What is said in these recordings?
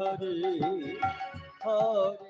হরে হরে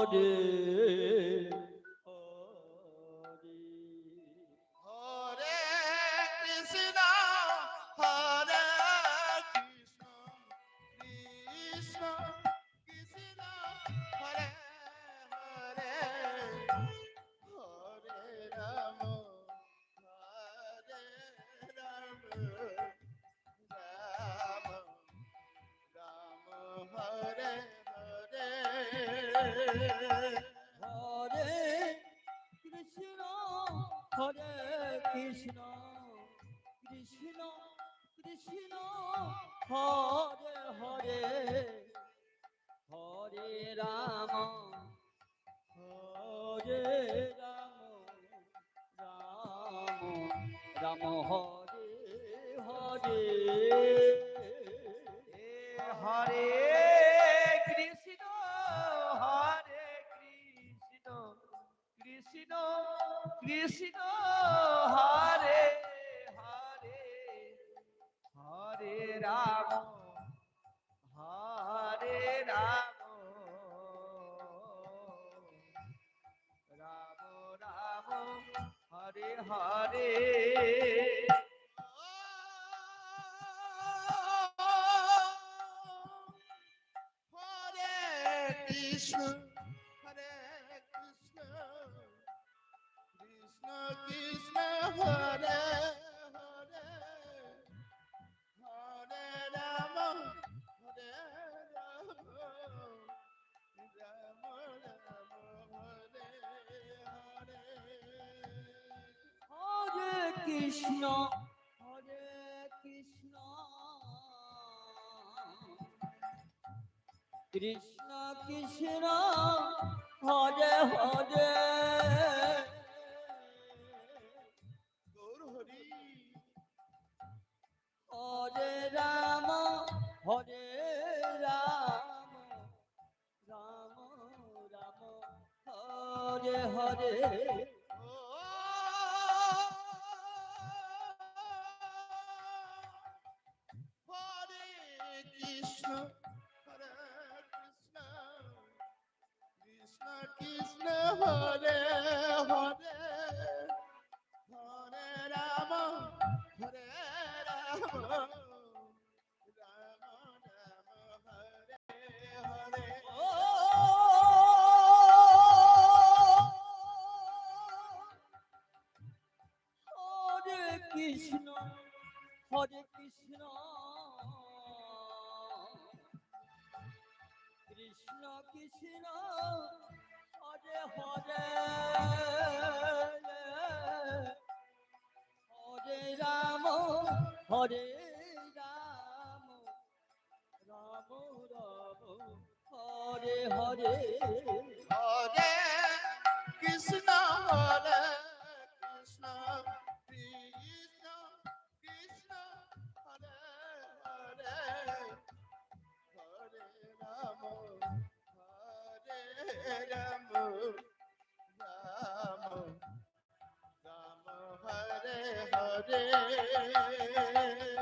হরে হরে হরে কৃষ্ণ কৃষ্ণ হরে হরে। গৌর হরি। হরে রাম হরে রাম। রাম রাম হরে হরে। কৃষ্ণ হরে হরে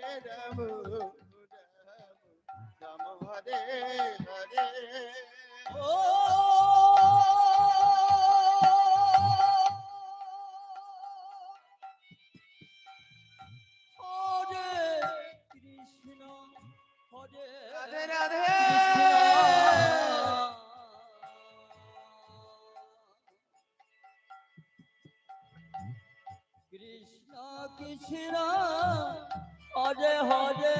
হরে রাম রাম রাম হরে হরে ও হরে হজে হরে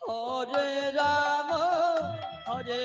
হরে রাম হরে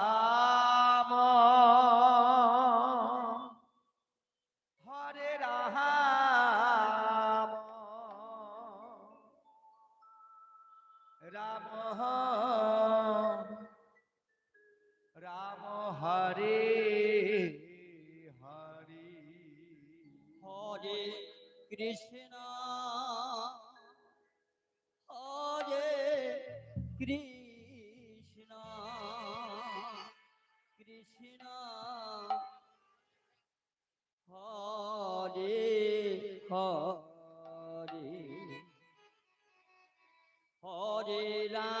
Rama.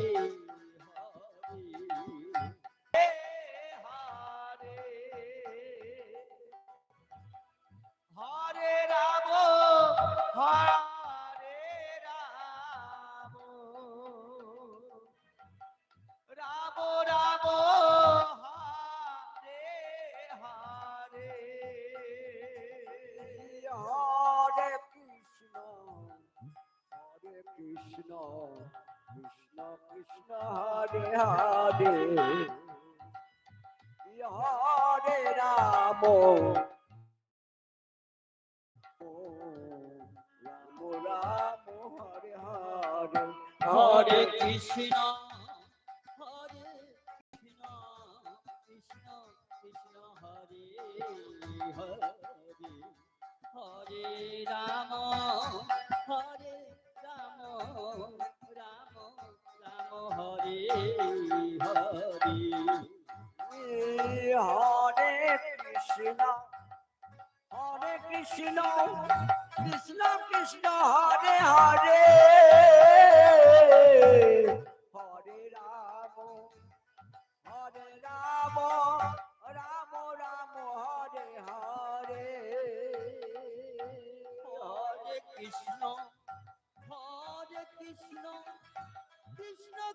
হরে কৃষ্ণ।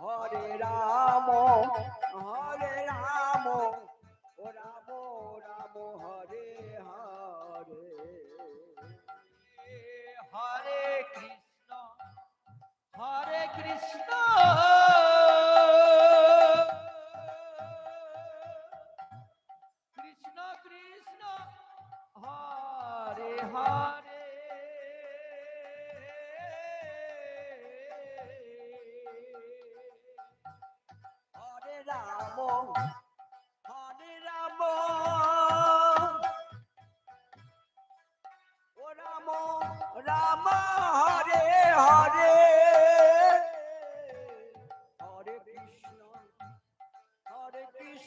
হরে রাম হরে রাম ও রাম রাম হরে হরে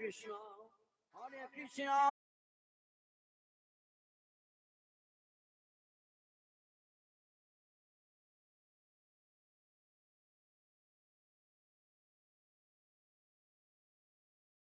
কৃষ্ণ হরে কৃষ্ণ।